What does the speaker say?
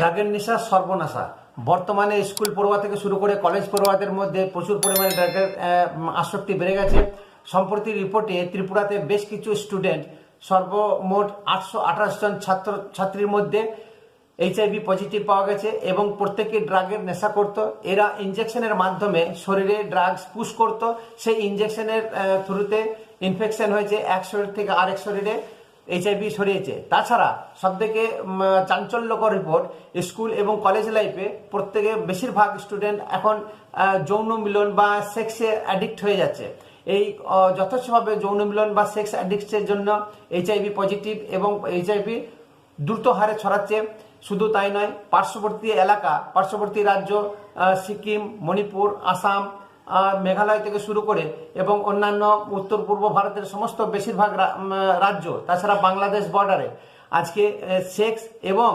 ড্রাগের নেশা সর্বনাশা। বর্তমানে স্কুল পড়ুয়া থেকে শুরু করে কলেজ পড়ুয়াদের মধ্যে প্রচুর পরিমাণে ড্রাগের আসক্তি বেড়ে গেছে। সম্প্রতি রিপোর্টে ত্রিপুরাতে বেশ কিছু স্টুডেন্ট, সর্বমোট আটশো আঠাশ জন ছাত্র, ছাত্রীর মধ্যে এইচআইভি পজিটিভ পাওয়া গেছে এবং প্রত্যেকে ড্রাগের নেশা করত। এরা ইনজেকশনের মাধ্যমে শরীরে ড্রাগস পুশ করত। সেই ইনজেকশনের থ্রুতে ইনফেকশন হয়েছে এক শরীর থেকে আরেক শরীরে। এইচআইভি ছড়িয়েছে। তাছাড়া সবথেকে চাঞ্চল্যকর রিপোর্ট স্কুল এবং কলেজ লাইফে প্রত্যেকে বেশিরভাগ স্টুডেন্ট এখন যৌন মিলন বা সেক্সে অ্যাডিক্ট হয়ে যাচ্ছে। এই যথেষ্টভাবে যৌন মিলন বা সেক্স অ্যাডিক্টের জন্য এইচআইভি পজিটিভ এবং এইচআইভি দ্রুত হারে ছড়াচ্ছে। শুধু তাই নয়, পার্শ্ববর্তী এলাকা, পার্শ্ববর্তী রাজ্য সিকিম, মণিপুর, আসাম মেঘালয় থেকে শুরু করে এবং অন্যান্য উত্তর পূর্ব ভারতের সমস্ত বেশিরভাগ রাজ্য, তাছাড়া বাংলাদেশ বর্ডারে আজকে সেক্স এবং